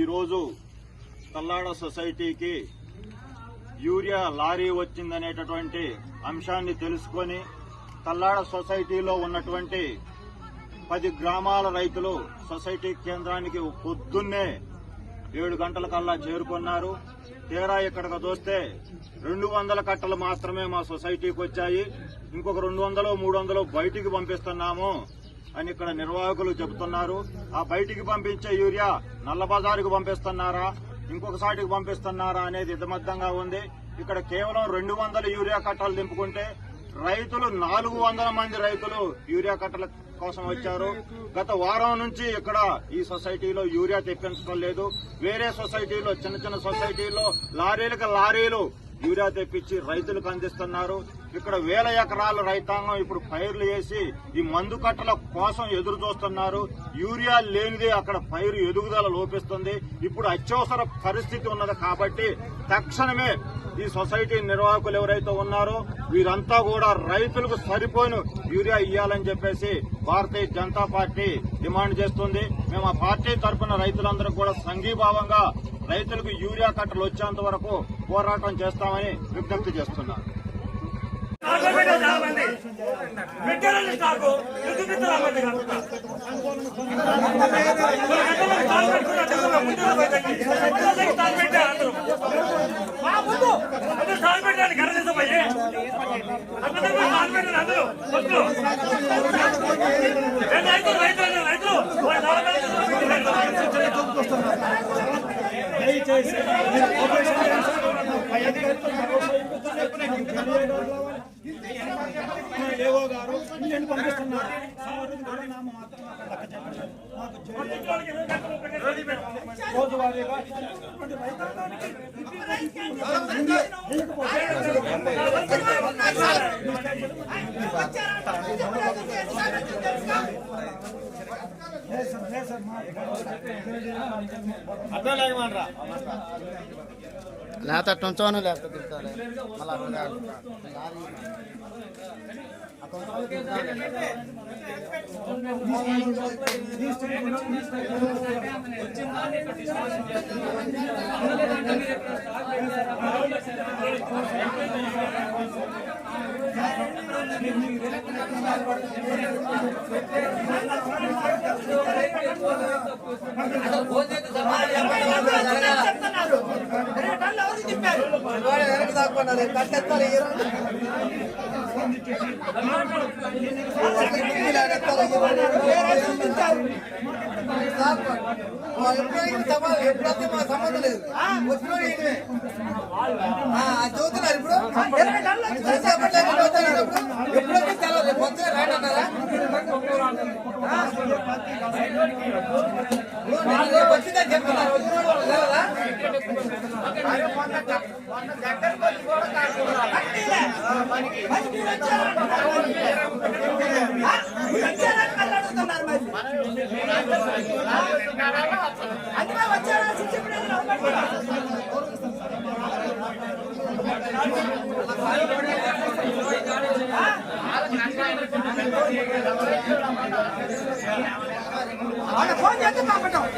ఈరోజు కల్లాడ సొసైటీకి urea lorry వచ్చిందనేటటువంటి అంశాన్ని తెలుసుకొని కల్లాడ సొసైటీలో ఉన్నటువంటి పది గ్రామాల రైతులు సొసైటీ కేంద్రానికి పొద్దున్నే ఏడు గంటల కల్లా చేరుకున్నారు. తీరా ఇక్కడికి చూస్తే రెండు వందల కట్టలు మాత్రమే మా సొసైటీకి వచ్చాయి. ఇంకొక రెండు వందలు మూడు వందలు బయటికి పంపిస్తున్నాము. అని ఇక్కడ నిర్వాహకులు చెబుతున్నారు. ఆ బయటికి పంపించే యూరియా నల్ల బజారుకు పంపిస్తున్నారా? ఇంకొకసారికి పంపిస్తున్నారా అనేది ఇదమద్దంగా ఉంది. ఇక్కడ కేవలం రెండు వందల యూరియా కట్టలు దింపుకుంటే రైతులు నాలుగు వందల మంది రైతులు యూరియా కట్టల కోసం వచ్చారు. గత వారం నుంచి ఇక్కడ ఈ సొసైటీలో యూరియా తెప్పించడం లేదు. వేరే సొసైటీలో చిన్న చిన్న సొసైటీలో లారీలకు లారీలు యూరియా తెప్పించి రైతులకు అందిస్తున్నారు. ఇక్కడ వేల ఎకరాల రైతాంగం ఇప్పుడు పైర్లు వేసి ఈ మందు కట్టల కోసం ఎదురు చూస్తున్నారు. యూరియా లేనిదే అక్కడ పైరు ఎదుగుదల లోపిస్తుంది. ఇప్పుడు అత్యవసర పరిస్థితి ఉన్నది కాబట్టి తక్షణమే ఈ సొసైటీ నిర్వాహకులు ఎవరైతే ఉన్నారో వీరంతా కూడా రైతులకు సరిపోయిన యూరియా ఇవ్వాలని చెప్పేసి భారతీయ జనతా పార్టీ డిమాండ్ చేస్తుంది. మేము ఆ పార్టీ తరఫున రైతులందరూ కూడా సంఘీభావంగా రైతులకు యూరియా కట్టలు వచ్చేంత వరకు పోరాటం చేస్తామని విజ్ఞప్తి చేస్తున్నారు మెటీరియల్ స్టాక్ ఎందుకు ఇస్తున్నామండి స్టాక్ పెట్టా అందరూ. అందరూ రైతులు రైతులు రైతులు. దయచేసి పంపిస్తున్నారు సామాన్యులు కూడా నామ మాత్రం లేకపోతే లేకపోతే మళ్ళీ ఎప్పుడైతే మా సంబంధం లేదు వచ్చిన చదువుతున్నారు ఇప్పుడు. వచ్చిందని చెప్తున్నారు వచ్చిన వాళ్ళు తెలదా போன் சேர்த்து பார்க்கட்டும்.